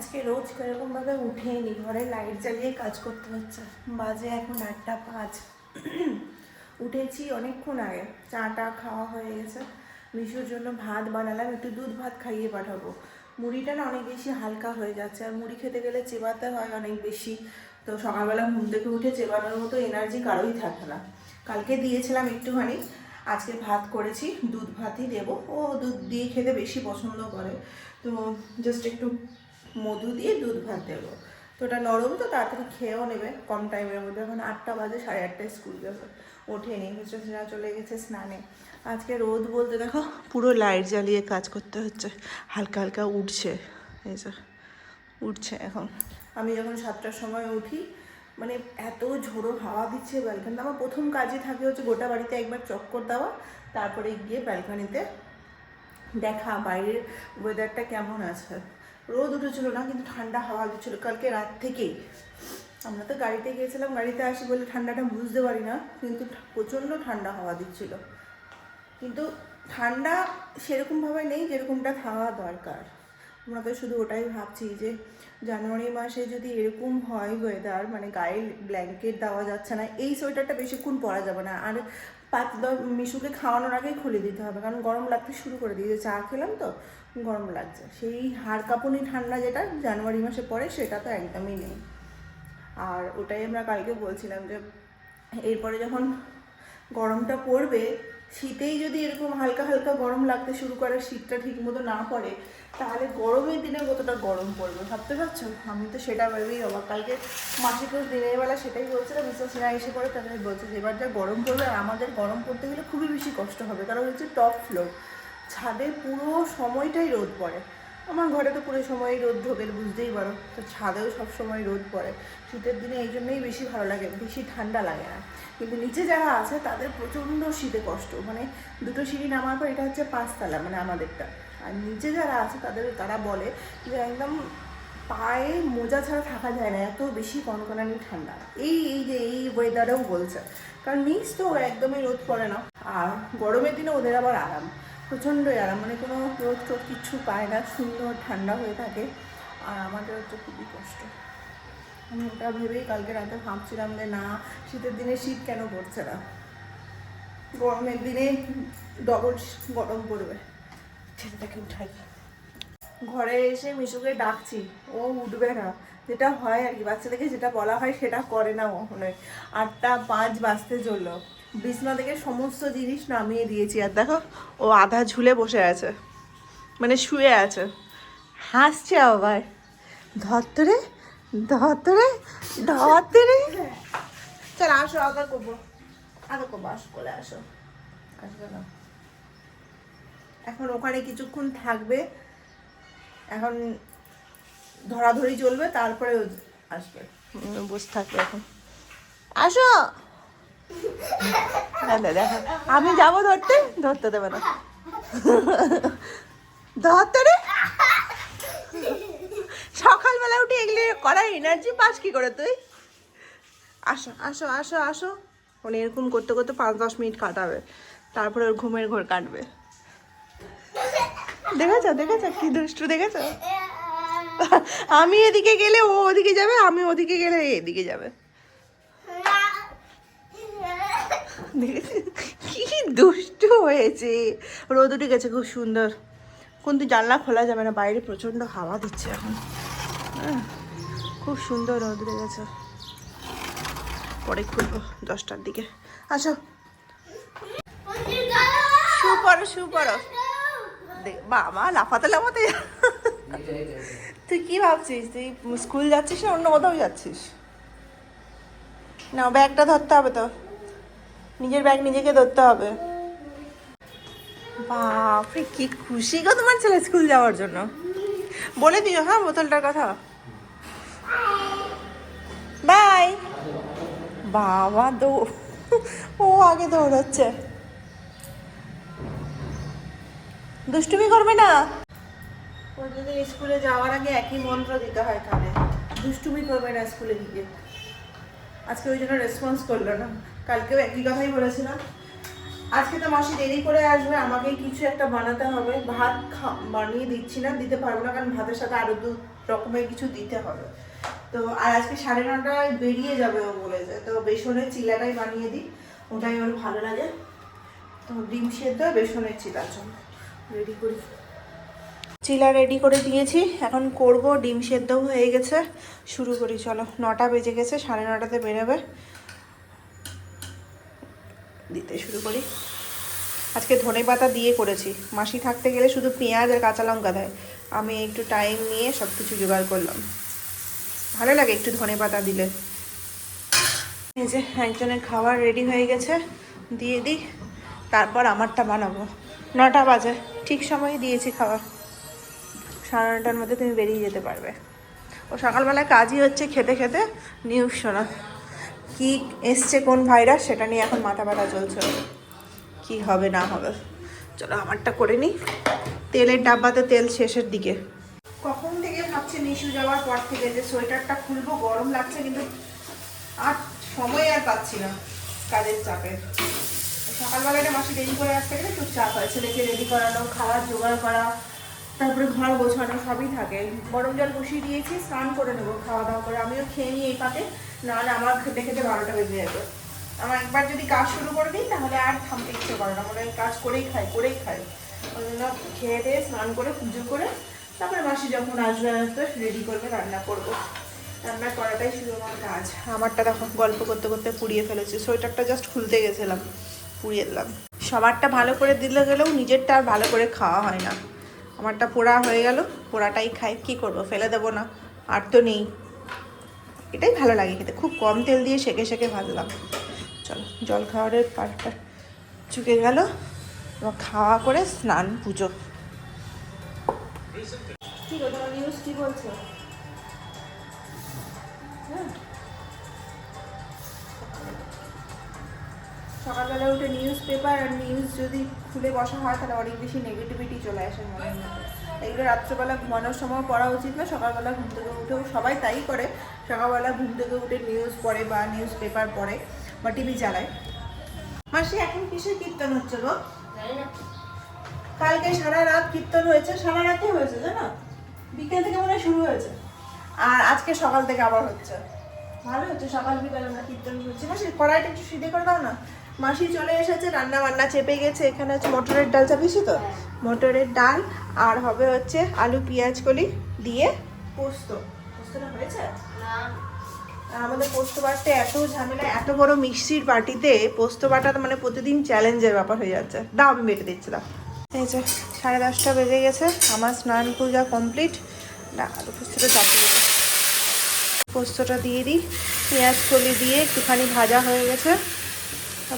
আজকে রোজ এরকমভাবে উঠে নি ঘরে লাইট জ্বালিয়ে কাজ করতে হচ্ছে। বাজে এখন আটটা পাঁচ। উঠেছি অনেকক্ষণ আগে, চাটা খাওয়া হয়ে গেছে। মিশুর জন্য ভাত বানালাম, একটু দুধ ভাত খাইয়ে পাঠাবো। মুড়িটা না অনেক বেশি হালকা হয়ে যাচ্ছে, আর মুড়ি খেতে গেলে চেবাতে হয় অনেক বেশি। তো সকালবেলা ঘুম থেকে উঠে চেবানোর মতো এনার্জি কারোই থাকে না। কালকে দিয়েছিলাম একটুখানি, আজকে ভাত করেছি, দুধ ভাতই দেবো। ও দুধ দিয়ে খেতে বেশি পছন্দ করে। তো জাস্ট একটু মধু দিয়ে দুধ ভাত দেবো। তো ওটা নরম, তো তাড়াতাড়ি খেয়েও নেবে, কম টাইমের মধ্যে। এখন আটটা বাজে, সাড়ে আটটায় স্কুল যাবে। ওঠেনি হচ্ছে সেটা চলে গেছে স্নানে। আজকে রোদ বলতে দেখো, পুরো লাইট জ্বালিয়ে কাজ করতে হচ্ছে। হালকা হালকা উঠছে, এই যে, উঠছে এখন। আমি যখন সাতটার সময় উঠি মানে এত ঝোড়ো হাওয়া দিচ্ছে ব্যালকানিতে আমার প্রথম কাজই থাকে হচ্ছে গোটা বাড়িতে একবার চক্কর দেওয়া, তারপরে গিয়ে ব্যালকানিতে দেখা। বাইরের ওয়েদারটা কেমন আছে? রোদ উঠেছিল না, কিন্তু ঠান্ডা হাওয়া দিচ্ছিল। কালকে রাত থেকেই। আমরা তো গাড়িতে গিয়েছিলাম, গাড়িতে আসি বলে ঠান্ডাটা বুঝতে পারি না, কিন্তু প্রচণ্ড ঠান্ডা হাওয়া দিচ্ছিল। কিন্তু ঠান্ডা সেরকমভাবে নেই যেরকমটা খাওয়া দরকার। আমরা তো শুধু ওটাই ভাবছি যে জানুয়ারি মাসে যদি এরকম হয় ওয়েদার মানে গায়ে ব্ল্যাঙ্কেট দেওয়া যাচ্ছে না, এই সোয়েটারটা বেশিক্ষণ পরা যাবে না। আর দশ মিশুকে খাওয়ানোর আগেই খুলে দিতে হবে, কারণ গরম লাগতে শুরু করে দিয়েছে। চা খেলাম তো, গরম লাগছে। সেই হাড় কাঁপুনি ঠান্ডা যেটা জানুয়ারি মাসে পড়ে, সেটা তো একদমই নেই। আর ওটাই আমরা কালকে বলছিলাম যে, এরপরে যখন গরমটা পড়বে, শীতেই যদি এরকম হালকা হালকা গরম লাগতে শুরু করে, শীতটা ঠিক মতো না পড়ে তাহলে গরমের দিনে কতটা গরম পড়বে, ভাবতে পারছ? আমি তো সেটা ভেবেই অবাক। কালকে মাসিকে দিনের বেলা সেটাই বলছিলাম বিশ্বাসীরা এসে পড়ে তাদের বলছে যে, এবার যা গরম পড়বে আর আমাদের গরম পড়তে গেলে খুবই বেশি কষ্ট হবে। কারণ হচ্ছে টপ ফ্লোর। ছাদের পুরো সময়টাই রোদ পড়ে। আমার ঘরে তো পুরো সময় রোদ ঢোকে, বুঝতেই পারো। তো ছাদেও সব সময় রোদ পড়ে। শীতের দিনে এই জন্যই বেশি ভালো লাগে, বেশি ঠান্ডা লাগে না। কিন্তু নিচে যারা আছে, তাদের প্রচণ্ড শীতে কষ্ট। মানে দুটো সিঁড়ি নামার পর এটা হচ্ছে পাঁচতলা মানে আমাদেরটা। আর নিচে যারা আছে তাদের, তারা বলে যে একদম পায়ে মোজা ছাড়া থাকা যায় না, এত বেশি কনকনানি ঠান্ডা। এই এই যে, এই ওয়েদারেও বলছে। কারণ নিচ তো একদমই রোদ পড়ে না। আর গরমের দিনে ওদের আবার আরাম। প্রচণ্ডই আরাম মানে কোনো রোদ টোদ কিচ্ছু পায় না সুন্দর ঠান্ডা হয়ে থাকে। আর আমাদের হচ্ছে খুবই কষ্ট। আমি ওটা ভেবেই কালকে রাতে ভাবছিলাম যে না, শীতের দিনে শীত কেন পড়ছে না? গরমের দিনে ডবল গরম পড়বে। ঘরে এসে মিশুকে ডাকছি, ও উঠবে না। যেটা হয় আর কি, বাচ্চাদেরকে যেটা বলা হয় সেটা করে না কখনোই আটটা পাঁচ বাজতে চলল। বিছনা থেকে সমস্ত জিনিস নামিয়ে দিয়েছি, আর দেখো, ও আধা ঝুলে বসে আছে। মানে শুয়ে আছে। হাসছে আবার। ধরতরে ধরতরে ধরতরে চল, আসো আদা করব। আদা করব, আসো বলে আসো। আসবে না। এখন ওখানে কিছুক্ষণ থাকবে। এখন ধরাধরি চলবে, তারপরে আসবে। বসে থাকবে এখন। আসো! আমি যাব ধরতে? ধরতে দেবে না। ধরতে রে? সকালবেলা উঠে এগুলি করার এনার্জি পাস কি করে তুই? আসো আসো আসো আসো। মানে এরকম করতে করতে পাঁচ, দশ মিনিট কাটাবে। তারপরে ওর ঘুমের ঘর কাটবে। দেখেছ দেখেছ কি দুষ্টু দেখেছ আমি এদিকে গেলে ও ওদিকে যাবে, আমি ওদিকে গেলে এদিকে যাবে? কি দুষ্টু হয়েছে। রোদ উঠে গেছে, খুব সুন্দর। কিন্তু জানলা খোলা যাবে না, বাইরে প্রচণ্ড হাওয়া দিচ্ছে এখন। খুব সুন্দর রোদ উঠে গেছে। পরে খুলবো দশটার দিকে। আসো। শু পড়ো শু পড়ো। বাবা, লাফাতে লাফাতে। তুই কি ভাবছিস? তুই স্কুল যাচ্ছিস না অন্য কোথাও যাচ্ছিস? না, ব্যাগটা ধরতে হবে তো। নিজের ব্যাগ নিজেকে ধরতে হবে। বাপরে, কি খুশি গো তোমার ছেলে স্কুল যাওয়ার জন্য। বলে দিও হ্যাঁ বোতলটার কথা। বাই। বাবা, দৌ ও আগে দৌড়াচ্ছে। দুষ্টুমি করবে না? প্রতিদিন স্কুলে যাওয়ার আগে একই মন্ত্র দিতে হয় কানে। দুষ্টুমি করবে না স্কুলে গিয়ে। আজকে ওই জন্য রেসপন্স করল না। কালকেও একই কথাই বলেছিলাম। আজকে তো মাসি দেরি করে আসবে আমাকে কিছু একটা বানাতে হবে। ভাত বানিয়ে দিচ্ছি না, দিতে পারব না, কারণ ভাতের সাথে আরও দু রকমের কিছু দিতে হবে। তো আর আজকে সাড়ে নটায় বেরিয়ে যাবে ও বলেছে তো বেসনের চিলাটাই বানিয়ে দিই, ওটাই ওর ভালো লাগে। তো ডিম সেদ্ধ, বেসনের চিলা চল রেডি করি। চিলা রেডি করে দিয়েছি। এখন করব, ডিম সেদ্ধ হয়ে গেছে। শুরু করি, চলো। নটা বেজে গেছে, সাড়ে নটাতে বেরোবে। দিতে শুরু করি। আজকে ধনে পাতা দিয়ে করেছি। মাসি থাকতে গেলে শুধু পেঁয়াজ আর কাঁচা লঙ্কা দেয়। আমি একটু টাইম নিয়ে সব কিছু জোগাড় করলাম। ভালো লাগে একটু ধনে পাতা দিলে। এই যে একজনের খাবার রেডি হয়ে গেছে। দিয়ে দিই। তারপর আমারটা বানাবো। নটা বাজে। ঠিক সময়ে দিয়েছি খাবার সাড়ে নটার মধ্যে তুমি বেরিয়ে যেতে পারবে। ও সকালবেলায় কাজই হচ্ছে খেতে খেতে নিউজ শোনা। কি এসছে কোন ভাইরাস সেটা নিয়ে এখন মাথা ব্যথা চলছে। কি হবে না হবে। চলো আমারটা করে নিই। তেলের ডাব্বাতে তেল শেষের দিকে। কখন থেকে ভাবছি নিশু যাওয়ার পর থেকে যে সোয়েটারটা খুলবো, গরম লাগছে কিন্তু আর সময় আর পাচ্ছি না কাজের চাপে। সকালবেলাটা মাসি দেরি করে আসতে গেলে একটু চাপ হয়। ছেলেকে রেডি করানো, খাওয়ার, জোগাড় করা, তারপরে ঘর গোছানো সবই থাকে। গরম জল বসিয়ে দিয়েছি, স্নান করে নেব খাওয়া দাওয়া করে। আমিও খেয়ে নিই এই পাতে, নাহলে আমার খেতে খেতে বারোটা বেজে যাবে। আমার একবার যদি কাজ শুরু করে দিই, তাহলে আর থামতে ইচ্ছে করে না। মনে কাজ করেই খাই করেই খাই। ওই খেয়ে দিয়ে স্নান করে, পুজো করে, তারপরে মাসি যখন আসবে আসবে রেডি করবে, রান্না করব। রান্না করাটাই শুধু আমার কাজ। আমারটা দেখো, গল্প করতে করতে পুড়িয়ে ফেলেছি। সোয়েটারটা জাস্ট খুলতে গেছিলাম। পুড়িয়ে দিলাম। সবারটা ভালো করে দিলে গেলেও নিজেরটা আর ভালো করে খাওয়া হয় না। আমারটা পোড়া হয়ে গেল, পোড়াটাই খাই, কি করব, ফেলে দেবো না, আর তো নেই। এটাই ভালো লাগে খেতে, খুব কম তেল দিয়ে সেকে সেকে ভাজলাম। চলো, জল খাওয়ারের পাটটা চুকে গেল, এবার খাওয়া করে স্নান, পুজো। কি বলছো? হ্যাঁ। সকালবেলা উঠে নিউজ পেপার আর নিউজ যদি খুলে বসা হয়, তাহলে অনেক বেশি নেগেটিভিটি চলে আসে মনের মধ্যে। এগুলো রাত্রেবেলা ঘুমানোর সময় পড়া উচিত না, সকালবেলা ঘুম থেকে উঠেও সবাই তাই করে। সকালবেলা ঘুম থেকে উঠে নিউজ পড়ে বা নিউজ পেপার পড়ে বা টিভি চালায়। মাসি, এখন কিসের কীর্তন হচ্ছে গো? কালকে সারা রাত কীর্তন হয়েছে, সারা রাতে হয়েছে, জানো? বিকেল থেকে মনে শুরু হয়েছে। আর আজকে সকাল থেকে আবার হচ্ছে। ভালো হচ্ছে, সকাল বিকাল আমরা কীর্তন করছি। মাসি, কড়াইটা একটু সিদ্ধে করে দাও না। মাসি চলে এসেছে রান্না বান্না চেপে গেছে। এখানে হচ্ছে মটরের ডাল চাপিয়েছি তো? মটরের ডাল আর হবে হচ্ছে আলু পেঁয়াজ কলি দিয়ে পোস্ত। পোস্তটা হয়েছে? আমাদের পোস্ত বাটতে এত ঝামেলা এত বড় মিক্সির বাটিতে পোস্ত বাটা মানে প্রতিদিন চ্যালেঞ্জের ব্যাপার হয়ে যাচ্ছে। দাও আমি বেটে দিচ্ছি দাও। এই যে সাড়ে দশটা বেজে গেছে আমার স্নান পূজা কমপ্লিট। না আলু পোস্তটা চাপিয়ে। পোস্তটা দিয়ে দিই পেঁয়াজ কলি দিয়ে একটুখানি ভাজা হয়ে গেছে।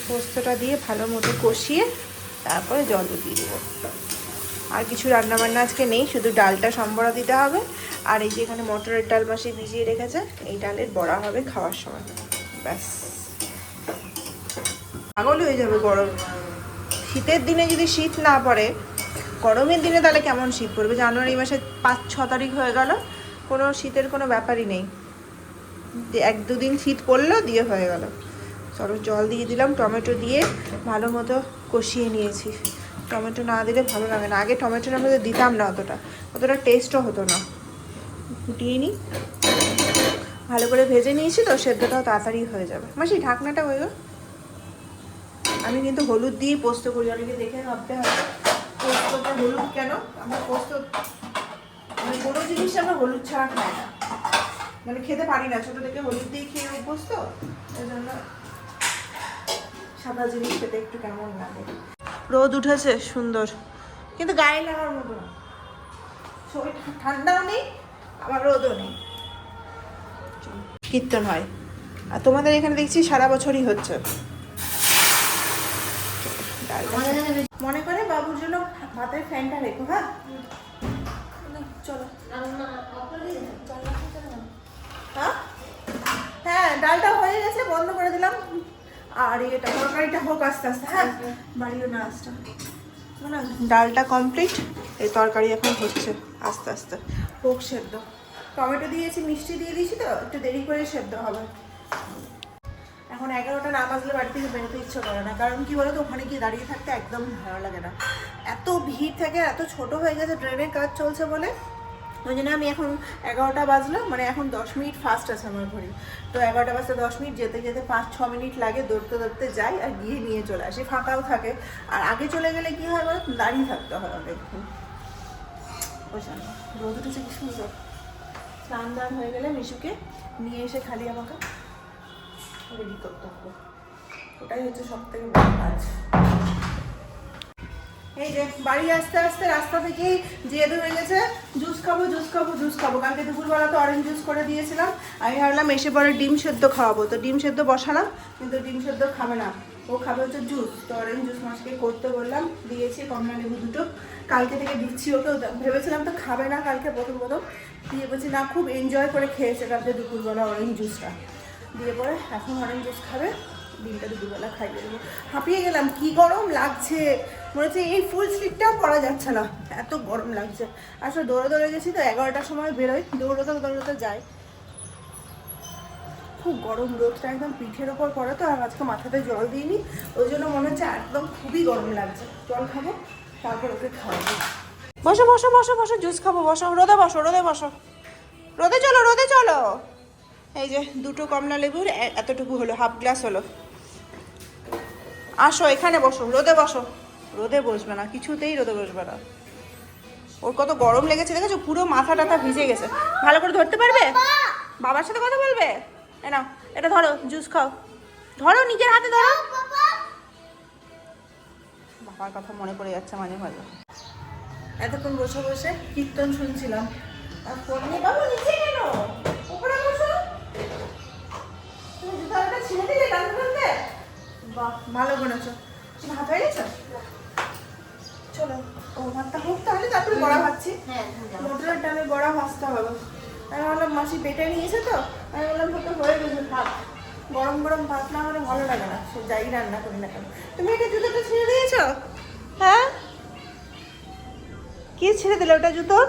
পোস্তটা দিয়ে ভালো মতো কষিয়ে তারপরে জল দিয়ে দেবো। আর কিছু রান্না বান্না আজকে নেই, শুধু ডালটা সম্বরা দিতে হবে। আর এই যে এখানে মটরের ডাল মাসি ভিজিয়ে রেখেছে, এই ডালের বড়া হবে খাওয়ার সময়। ব্যাস। পাগল হয়ে যাবে গরম। শীতের দিনে যদি শীত না পড়ে, গরমের দিনে তাহলে কেমন শীত পড়বে? জানুয়ারি মাসে পাঁচ, ছ তারিখ হয়ে গেল, কোনো শীতের কোনো ব্যাপারই নেই। এক দুদিন শীত পড়ল, দিয়ে হয়ে গেল। চলো জল দিয়ে দিলাম, টমেটো দিয়ে ভালো মতো কষিয়ে নিয়েছি। টমেটো না দিলে ভালো লাগে না। আগে টমেটোর মধ্যে দিতাম না অতটা অতটা টেস্টও হতো না। ফুটিয়ে নিই। ভালো করে ভেজে নিয়েছি তো, সেদ্ধটাও তাড়াতাড়ি হয়ে যাবে। মাসি, ঢাকনাটা হয়ে আমি কিন্তু হলুদ দিয়ে পোস্ত করি, অনেকে দেখে ভাবতে হবে পোস্তটা হলুদ কেন? আমরা পোস্ত মানে কোনো জিনিস আমরা হলুদ ছাড়া খাই না। মানে খেতে পারি না, ছোটো থেকে হলুদ দিয়ে খেয়ে অভ্যস্ত ওই জন্য সাদা জিনিস খেতে একটু কেমন লাগে? রোদ উঠেছে সুন্দর। কিন্তু গায়ে লাগার মতো না। শরীর ঠান্ডাও নেই আবার রোদও নেই। কীর্তন হয়। আর তোমাদের এখানে দেখছি সারা বছরই হচ্ছে। মনে করে বাবুর জন্য ভাতের ফ্যানটা রেখো হ্যাঁ? আর এটা তরকারিটা হোক আস্তে আস্তে হ্যাঁ? বাড়িও না আসতে। না ডালটা কমপ্লিট এই তরকারি এখন হচ্ছে আস্তে আস্তে। হোক সেদ্ধ। টমেটো দিয়েছি মিষ্টি দিয়ে দিয়েছি তো একটু দেরি করে সেদ্ধ হবে। এখন এগারোটা না বাজলে বাড়ি থেকে বেরোতে ইচ্ছে করে না। কারণ কি বলতো ওখানে গিয়ে দাঁড়িয়ে থাকতে একদম ভালো লাগে না। এত ভিড় থাকে এত ছোট হয়ে গেছে ট্রেনের কাজ চলছে বলে। ওই জন্য আমি এখন এগারোটা বাজলো মানে এখন দশ মিনিট ফাস্ট আছে আমার ঘড়ি। তো এগারোটা বাজতে দশ মিনিট, যেতে যেতে পাঁচ, ছ মিনিট লাগে দৌড়তে দৌড়তে যাই আর গিয়ে নিয়ে চলে আসি, ফাঁকাও থাকে। আর আগে চলে গেলে কি হয় বলো দাঁড়িয়ে থাকতে হয় অনেকক্ষণ। বুঝলাম রোদ উঠেছে কি সুন্দর। স্নান দান হয়ে গেলে মিশুকে নিয়ে এসে খালি আমাকে রেডি করতে হবে। ওটাই হচ্ছে সব থেকে বড় কাজ। এই যে, বাড়ি আসতে আসতে রাস্তা থেকেই জেদ হয়ে গেছে, জুস খাব জুস খাব জুস খাব। কালকে দুপুরবেলা তো অরেঞ্জ জুস করে দিয়েছিলাম। আমি ভাবলাম এসে পরে ডিম সেদ্ধ খাওয়াবো। তো ডিম সেদ্ধ বসালাম, কিন্তু ডিম সেদ্ধ খাবে না। ও খাবে হচ্ছে জুস তো অরেঞ্জ জুস মাসকে করতে বললাম, দিয়েছি কমলা লেবু দুটো। কালকে থেকে দিচ্ছি ওকে। ভেবেছিলাম তো খাবে না কালকে প্রথম প্রথম। দিয়ে বলছি, না, খুব এনজয় করে খেয়েছে কালকে দুপুরবেলা অরেঞ্জ জুসটা দিয়ে পরে এখন অরেঞ্জ জুস খাবে। ডিমটা দুপুরবেলা খাইয়ে দেবো। হাঁপিয়ে গেলাম, কি গরম লাগছে? মনে হচ্ছে এই ফুল স্লিপটাও পরা যাচ্ছে না। এত গরম লাগছে। আসলে দৌড়ে দৌড়ে গেছি তো, এগারোটার সময় বেরোই। দৌড়োতে দৌড়োতে যাই। খুব গরম, রোদটা একদম পিঠের ওপর পড়ে তো, আর আজকে মাথাতে জল দিইনি। ওই জন্য মনে হচ্ছে একদম খুবই গরম লাগছে। জল খাব, তারপর ওকে খাওয়াবো। বসো বসো বসো বসো, জুস খাব, বসো। রোদে বসো রোদে বসো। রোদে চলো রোদে চলো। এই যে দুটো কমলা লেবুর এতটুকু হলো হাফ গ্লাস হলো। আসো এখানে বসো রোদে বসো। রোদে বসবে না কিছুতেই রোদে বসবে না। ওর কত গরম লেগেছে দেখেছ? পুরো মাথা টাথা ভিজে গেছে। ভালো করে ধরতে পারবে? বাবার সাথে কথা বলবে? এ নাও এটা ধরো জুস খাও। ধরো নিজের হাতে ধরো। বাবার কথা মনে পড়ে যাচ্ছে মাঝে মাঝে। এতক্ষণ বসে বসে কীর্তন শুনছিলাম। ফোন নিয়ে বাবু নিচে কেন? জুতাটা ছিঁড়ে দিলে টানতে টানতে বাহ ভালো করেছ। হয়ে গেছো? চলো ও ভাতটা হোক তাহলে তারপরে বড়া মোটরের ডালে বড়া ভাজতে হবে। আমি বললাম মাসি বেটে নিয়েছে তো আমি বললাম হয়তো হয়ে গেছে ভাত গরম গরম ভাত না হলে ভালো লাগে না। সে যাই রান্না করি না কেন। তুমি এটা জুতোটা ছিঁড়ে দিয়েছ? হ্যাঁ? কি ছিঁড়ে দিলে ওটা জুতোর?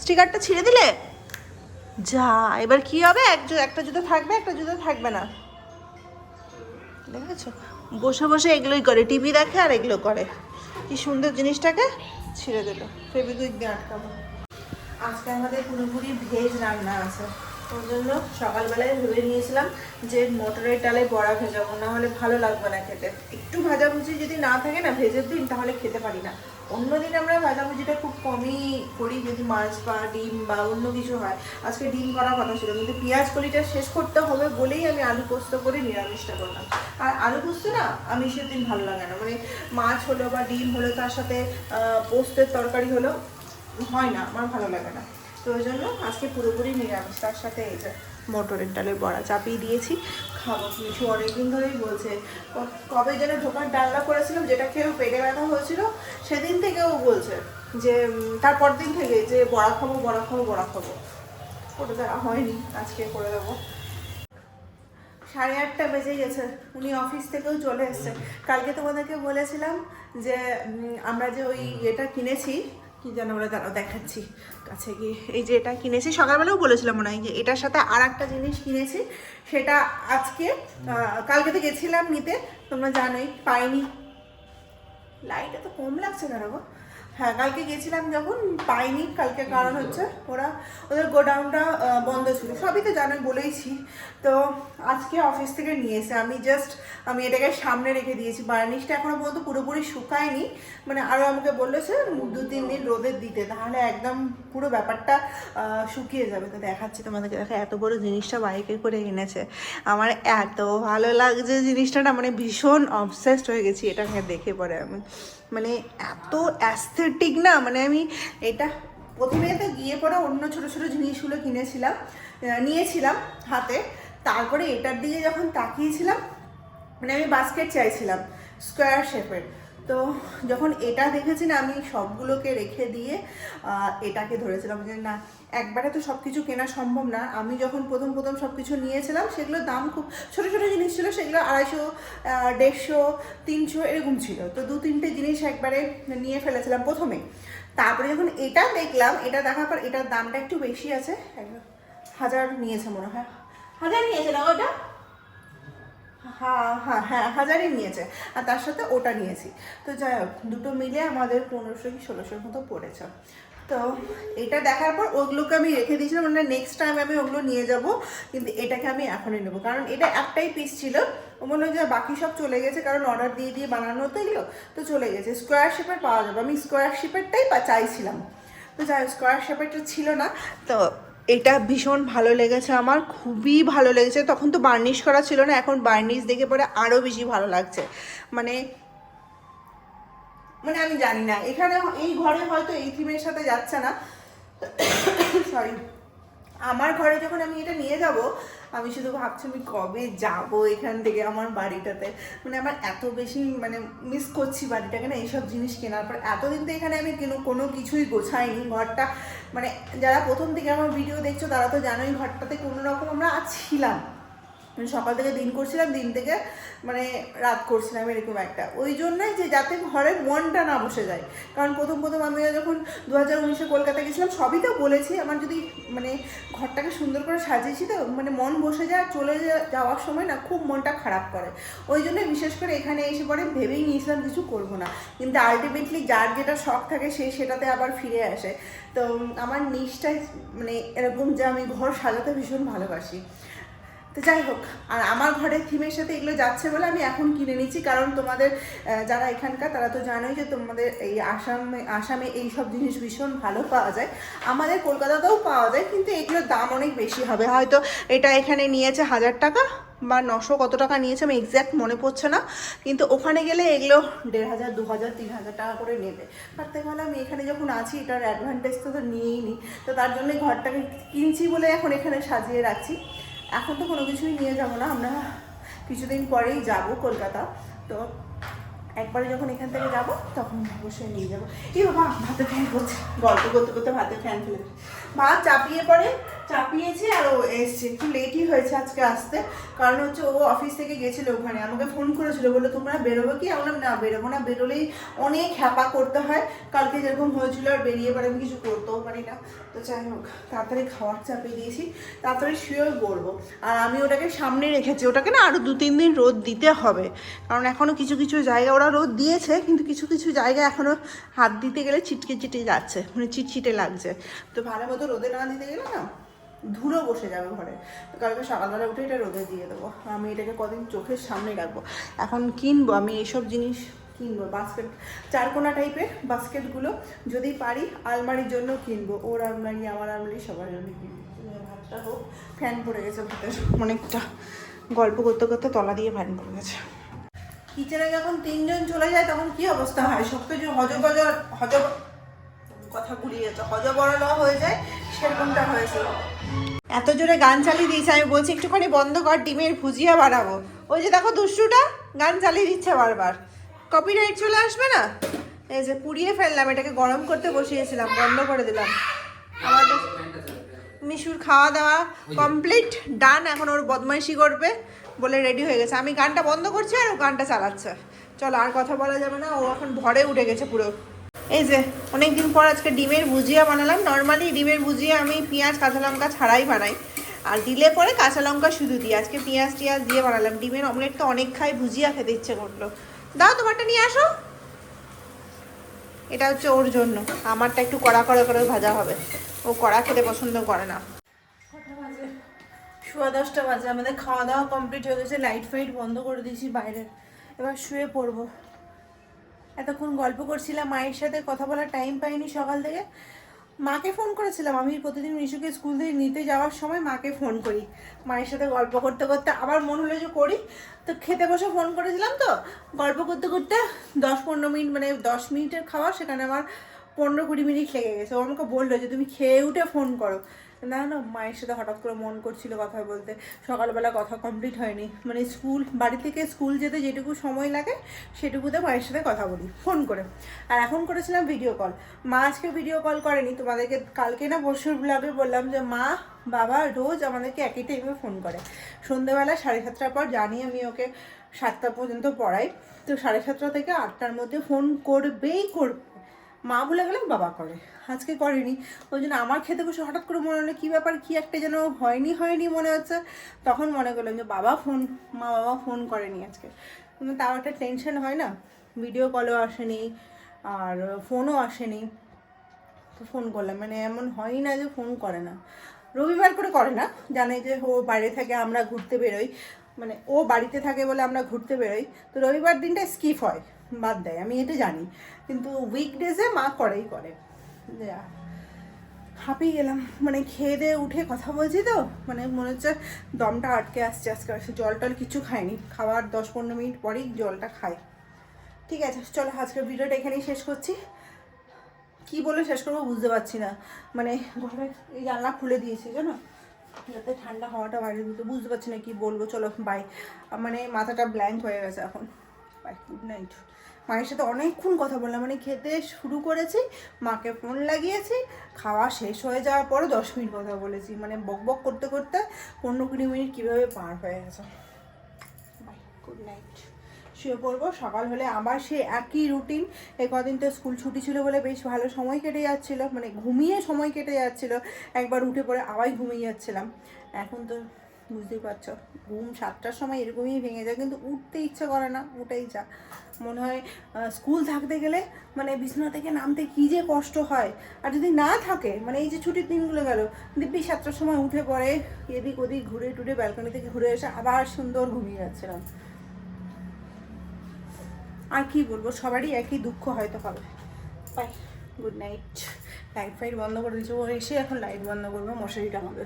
স্টিকারটা ছিঁড়ে দিলে? যা, এবার কি হবে? এক একটা জুতো থাকবে, একটা জুতো থাকবে না। দেখেছ? বসে বসে এগুলোই করে টিভি দেখে আর এগুলো করে। কি সুন্দর জিনিসটাকে ছিঁড়ে দিল। ফেবিকুইক দিয়ে আটকাবো। আজকে আমাদের পুরোপুরি ভেজ রান্না আছে। ওর জন্য সকালবেলায় ভেবে নিয়েছিলাম যে মটরের ডালে বড়া ভেজাবো, না হলে ভালো লাগবে না খেতে। একটু ভাজাভুজি যদি না থাকে না, ভেজের দিন, তাহলে খেতে পারি না। অন্যদিন আমরা ভাজাভুজিটা খুব কমই করি, যদি মাছ বা ডিম বা অন্য কিছু হয়। আজকে ডিম করার কথা ছিল, কিন্তু পেঁয়াজ কলিটা শেষ করতে হবে বলেই আমি আলু পোস্ত করে নিরামিষটা করলাম। আর আলু পোস্ত না আমি সেদিন ভালো লাগে না। মানে মাছ হলো বা ডিম হলো, তার সাথে পোস্তের তরকারি হলো, হয় না, আমার ভালো লাগে না। তো ওই জন্য আজকে পুরোপুরি নিরামিষ, তার সাথে এই যে মটরের ডালের বড়া চাপিয়ে দিয়েছি। খাব কিছু? অনেকদিন ধরেই বলছে কবে যেন ঢোকার ডালনা করেছিলাম, যেটা খেয়েও পেটে ব্যথা হয়েছিল, সেদিন থেকেও বলছে যে তারপর দিন থেকে যে, বড়া খাব বড়া খাব বড়া খাব। ওটা দেওয়া হয়নি, আজকে করে দেবো। সাড়ে আটটা বেজে গেছে, উনি অফিস থেকেও চলে এসছে। কালকে তোমাদেরকে বলেছিলাম যে আমরা যে ওই এটা কিনেছি কি যেন বলে দাঁড়াও দেখাচ্ছি। কাছে গিয়ে এই যে এটা কিনেছি, সকালবেলাও বলেছিলাম মনে হয় যে এটার সাথে আর একটা জিনিস কিনেছি। সেটা আজকে কালকে তো গেছিলাম নিতে, তোমরা জানোই, পাইনি। লাইটটা তো কম লাগছে কেন গো? হ্যাঁ কালকে গেছিলাম যখন, পাইনি, কালকে কারণ হচ্ছে ওরা, ওদের গোডাউনটা বন্ধ ছিল। সবই তো জানোই বলেইছি। তো আজকে অফিস থেকে নিয়ে এসে আমি জাস্ট আমি এটাকে সামনে রেখে দিয়েছি। বার্নিশটা এখনও পর্যন্ত পুরোপুরি শুকায়নি। মানে আরও আমাকে বলেছে দু, তিন দিন রোদে দিতে, তাহলে একদম পুরো ব্যাপারটা শুকিয়ে যাবে। তো দেখাচ্ছি তোমাদেরকে, দেখা, এত বড় জিনিসটা বাইকে করে এনেছে। আমার এত ভালো লাগছে জিনিসটা মানে ভীষণ অবসেসড হয়ে গেছি এটাকে দেখে পরে আমি। মানে এত অ্যাস্থেটিক না মানে আমি এটা প্রথমে তো গিয়ে পরে অন্য ছোট ছোট জিনিসগুলো কিনেছিলাম নিয়েছিলাম হাতে। তারপরে এটার দিকে যখন তাকিয়েছিলাম মানে আমি বাস্কেট চাইছিলাম স্কোয়ার শেপের তো যখন এটা দেখেছি না, আমি সবগুলোকে রেখে দিয়ে এটাকে ধরেছিলাম। যে না, একবারে তো সব কিছু কেনা সম্ভব না। আমি যখন প্রথম প্রথম সব কিছু নিয়েছিলাম, সেগুলোর দাম খুব ছোটো ছোটো জিনিস ছিল। সেগুলো আড়াইশো দেড়শো, তিনশো এরকম ছিল। তো দু, তিনটে জিনিস একবারে নিয়ে ফেলেছিলাম প্রথমে। তারপরে যখন এটা দেখলাম, এটা দেখার পর এটার দামটা একটু বেশি আছে। হাজার নিয়েছে মনে হয়। হাজার নিয়েছে না ওটা? হ্যাঁ হ্যাঁ হ্যাঁ হাজারই নিয়েছে। আর তার সাথে ওটা নিয়েছি। তো যাই হোক, দুটো মিলে আমাদের পনেরোশো কি ষোলোশোর মতো পড়েছে। তো এটা দেখার পর ওগুলোকে আমি রেখে দিয়েছিলাম। মানে নেক্সট টাইম আমি ওগুলো নিয়ে যাব। কিন্তু এটাকে আমি এখনই নেব। কারণ এটা একটাই পিস ছিল। মনে হয় যে বাকি সব চলে গেছে। কারণ অর্ডার দিয়ে দিয়ে বানানো তো এগুলো। তো চলে গেছে। স্কোয়ার শেপের পাওয়া যাবে। আমি স্কোয়ার শেপেরটাই চাইছিলাম। তো যাই স্কোয়ার শেপেরটা ছিল না। তো এটা ভীষণ ভালো লেগেছে আমার, খুবই ভালো লেগেছে। তখন তো বার্নিশ করা ছিল না, এখন বার্নিশ দেখে পরে আরও বেশি ভালো লাগছে। মানে মানে আমি জানি না, এখানে এই ঘরে হয়তো এই থিমের সাথে যাচ্ছে না। সরি আমার ঘরে যখন আমি এটা নিয়ে যাব, আমি শুধু ভাবছি আমি কবে যাব এখান থেকে আমার বাড়িটাতে। মানে আমার এত বেশি মানে মিস করছি বাড়িটাকে না, এইসব জিনিস কেনার পর। এতদিন তো এখানে আমি কোনো কোনো কিছুই গোছাইনি, ঘরটা মানে যারা প্রথম থেকে আমার ভিডিও দেখছ, তারা তো জানোই ঘরটাতে কোনো রকম আমরা ছিলাম। মানে সকাল থেকে দিন করছিলাম, দিন থেকে মানে রাত করছিলাম এরকম একটা। ওই জন্যই যে যাতে ঘরের মনটা না বসে যায়। কারণ প্রথম প্রথম আমি যখন দু হাজার উনিশে কলকাতা গেছিলাম, সবই তো বলেছি, আমার যদি মানে ঘরটাকে সুন্দর করে সাজিয়েছি তো মানে মন বসে যায় চলে যাওয়ার সময় না খুব মনটা খারাপ করে। ওই জন্য বিশেষ করে এখানে এসে পরে ভেবেই নিয়েছিলাম কিছু করব না। কিন্তু আলটিমেটলি যার যেটা শখ থাকে সে সেটাতে আবার ফিরে আসে। তো আমার নিচটাই মানে এরকম যে আমি ঘর সাজাতে ভীষণ ভালোবাসি। তো যাই হোক, আর আমার ঘরের থিমের সাথে এগুলো যাচ্ছে বলে আমি এখন কিনে নিচ্ছি। কারণ তোমাদের যারা এখানকার তারা তো জানোই যে তোমাদের এই আসামে আসামে এই সব জিনিস ভীষণ ভালো পাওয়া যায়। আমাদের কলকাতাতেও পাওয়া যায়, কিন্তু এগুলোর দাম অনেক বেশি হবে। হয়তো এটা এখানে নিয়েছে হাজার টাকা বা নশো কত টাকা নিয়েছে, আমি এক্স্যাক্ট মনে পড়ছে না। কিন্তু ওখানে গেলে এগুলো দেড় হাজার, দু হাজার, তিন হাজার টাকা করে নেবে। তার থেকে ভালো আমি এখানে যখন আছি, এটার অ্যাডভান্টেজ তো তো নিয়েই নিই তো তার জন্যই ঘরটাকে কিনছি বলে এখন এখানে সাজিয়ে রাখছি। এখন তো কোনো কিছুই নিয়ে যাব না, আমরা কিছুদিন পরেই যাব কলকাতা। তো একবারে যখন এখান থেকে যাব, তখন অবশ্যই নিয়ে যাব। এই বাবা, ভাতে ফ্যান করছে। গল্প করতে করতে ভাতে ফ্যান ফেলে। ভাত চাপিয়ে পরে চাপিয়েছে আর ও এসছে। একটু লেটই হয়েছে আজকে আসতে। কারণ হচ্ছে ও অফিস থেকে গেছিল ওখানে। আমাকে ফোন করেছিল, বলল, তোমরা বেরোবো কি? আমি বললাম, না, বেরোবো না। বেরোলেই অনেক হ্যাপা করতে হয়। কালকে যেরকম হয়েছিল আর বেরিয়ে পরে আমি কিছু করতেও পারি না। তো যাই হোক, তাড়াতাড়ি খাওয়ার চাপিয়ে দিয়েছি। তাড়াতাড়ি শুয়েও পড়ব। আর আমি ওটাকে সামনে রেখেছি। ওটাকে না আরও দু তিন দিন রোদ দিতে হবে। কারণ এখনও কিছু কিছু জায়গা ওরা রোদ দিয়েছে, কিন্তু কিছু কিছু জায়গা এখনও হাত দিতে গেলে ছিটকে চিটে যাচ্ছে। মানে চিটচিটে লাগছে। তো ভালো মতো রোদে না দিতে গেলে না ধুলো বসে যাবে ঘরে। কালকে সকালবেলা উঠে এটা রোদে দিয়ে দেবো। আমি এটাকে কদিন চোখের সামনে রাখব। এখন কিনবো, আমি এইসব জিনিস কিনবো বাস্কেট চারকোনা টাইপের বাস্কেটগুলো যদি পারি আলমারির জন্য কিনবো। ওর আলমারি, আমার আলমারি, সবার জন্য কিনবো। ভাতটা হোক ফ্যান পড়ে গেছে ভাতের অনেকটা গল্প করতে করতে তলা দিয়ে ফ্যান পড়ে গেছে। কিচেনে যখন তিনজন চলে যায়, তখন কি অবস্থা হয়? সব কিছু হজবজ হজব কথা ঘুরিয়ে যাচ্ছে হজবরল হয়ে যায়, সেরকমটা হয়েছে এত জোরে গান চালিয়ে দিয়েছে আমি বলছি একটুখানি বন্ধ কর ডিমের ভুজিয়া বানাবো। ওই যে দেখো দুষ্টুটা গান চালিয়ে দিচ্ছে বারবার। কপিরাইট চলে আসবে না? এই যে পুড়িয়ে ফেললাম এটাকে গরম করতে বসিয়েছিলাম বন্ধ করে দিলাম। আমাদের মিশুর খাওয়া দাওয়া কমপ্লিট ডান এখন ওর বদমাইশি করবে বলে রেডি হয়ে গেছে। আমি গানটা বন্ধ করছি আর ও গানটা চালাচ্ছে। চলো আর কথা বলা যাবে না ও এখন ভরে উঠে গেছে পুরো। এই যে, অনেকদিন পর আজকে ডিমের ভুজিয়া বানালাম। নর্মালি ডিমের ভুজিয়া আমি পেঁয়াজ, কাঁচা লঙ্কা ছাড়াই বানাই। আর দিলে পরে কাঁচা লঙ্কা শুধু দিই। আজকে পেঁয়াজ টিয়াজ দিয়ে বানালাম। ডিমের অমলেট তো অনেক খাই ভুজিয়া খেতে ইচ্ছে করল। দাও, তোমারটা নিয়ে আসো। এটা হচ্ছে ওর জন্য। আমারটা একটু কড়া কড়া করে ভাজা হবে। ও কড়া খেতে পছন্দ করে না। সোয়া দশটা বাজে। আমাদের খাওয়া দাওয়া কমপ্লিট হয়ে গেছে। লাইট ফাইট বন্ধ করে দিয়েছি বাইরের এবার শুয়ে পড়ব। এতক্ষণ গল্প করছিলাম, মায়ের সাথে কথা বলার টাইম পাইনি সকাল থেকে। মাকে ফোন করেছিলাম আমি, প্রতিদিন মিশুকে স্কুল থেকে নিতে যাওয়ার সময় মাকে ফোন করি। মায়ের সাথে গল্প করতে করতে আবার মন হলো যে করি। তো খেতে বসে ফোন করেছিলাম তো, গল্প করতে করতে দশ পনেরো মিনিট মানে দশ মিনিটের খাওয়া, সেখানে আমার পনেরো কুড়ি মিনিট লেগে গেছে। ও আমাকে বলল যে, তুমি খেয়ে উঠে ফোন করো। না না, মায়ের সাথে হঠাৎ করে মন করছিল কথা বলতে। সকালবেলা কথা কমপ্লিট হয়নি। মানে স্কুল, বাড়ি থেকে স্কুল যেতে যেটুকু সময় লাগে, সেটুকুতে মায়ের সাথে কথা বলি ফোন করে। আর এখন করেছিলাম ভিডিও কল মা আজকে ভিডিও কল করেনি, তোমাদেরকে কালকে না পরশুর ব্লগে বললাম যে, মা, বাবা রোজ আমাদেরকে একই টাইমে ফোন করে। সন্ধ্যেবেলা সাড়ে সাতটার পর জানি আমি ওকে সাতটা পর্যন্ত পড়াই। তো সাড়ে সাতটা থেকে আটটার মধ্যে ফোন করবেই করবে মা বলে গেলে বাবা করে। আজকে করেনি। ওই জন্য আমার খেতে বসে হঠাৎ করে মনে হলো, কী ব্যাপার, কী একটা যেন হয়নি হয়নি মনে হচ্ছে। তখন মনে করলাম যে বাবা ফোন, মা বাবা ফোন করেনি আজকে। তাও একটা টেনশন হয় না। ভিডিও কলও আসেনি, আর ফোনও আসেনি। তো ফোন করলাম। মানে এমন হয়ই না যে ফোন করে না। রবিবার করে করে না। জানে যে ও বাইরে থাকে আমরা ঘুরতে বেরোই। মানে ও বাড়িতে থাকে বলে আমরা ঘুরতে বেরোই। তো রবিবার দিনটা স্কিপ হয়। বাদ দেয়, আমি এটা জানি। কিন্তু উইকডেজে মা করেই করে। হাঁপিয়ে গেলাম। মানে খেয়ে দিয়ে উঠে কথা বলছি তো মানে মনে হচ্ছে দমটা আটকে আসছে আজকে। আসছে জল টল কিছু খাইনি খাওয়ার দশ পনেরো মিনিট পরেই জলটা খাই ঠিক আছে, চলো আজকের ভিডিওটা এখানেই শেষ করছি। কি বলে শেষ করব বুঝতে পারছি না। মানে ঘরে এই জানলা খুলে দিয়েছি, জানো? যাতে ঠান্ডা হওয়াটা বাইরে দিতে। বুঝতে পারছি না কি বলব। চলো বাই মানে মাথাটা ব্ল্যাঙ্ক হয়ে গেছে এখন। বাই গুড নাইট মায়ের সাথে অনেকক্ষণ কথা বললাম। মানে খেতে শুরু করেছি, মাকে ফোন লাগিয়েছি, খাওয়া শেষ হয়ে যাওয়ার পরে দশ মিনিট কথা বলেছি। মানে বক বক করতে করতে পনেরো কুড়ি মিনিট কীভাবে পার হয়ে গেছে। গুড নাইট শুয়ে পড়ব, সকাল হলে আবার সেই একই রুটিন এই কদিন তো স্কুল ছুটি ছিল বলে বেশ ভালো সময় কেটে যাচ্ছিল মানে ঘুমিয়ে সময় কেটে যাচ্ছিল। একবার উঠে পড়ে আবার ঘুমিয়ে যাচ্ছিলাম। এখন তো বুঝতেই পারছ, ঘুম সাতটার সময় এরকমই ভেঙে যায়, কিন্তু উঠতে ইচ্ছে করে না, উঠেই যা। মনে হয় স্কুল থাকতে গেলে মানে বিছানা থেকে নামতে কী যে কষ্ট হয়। আর যদি না থাকে মানে এই যে ছুটির দিনগুলো গেল, দিব্যি সাতটার সময় উঠে পড়ে, এদিক ওদিক ঘুরে টুরে ব্যালকনি থেকে ঘুরে এসে আবার সুন্দর ঘুমিয়ে যাচ্ছিলাম। আর কি বলব, সবারই একই দুঃখ হয়তো হবে। Bye good night light fight বন্ধ করে দিয়েছে, ও এসে এখন লাইট বন্ধ করবে মশারি টাঙাবে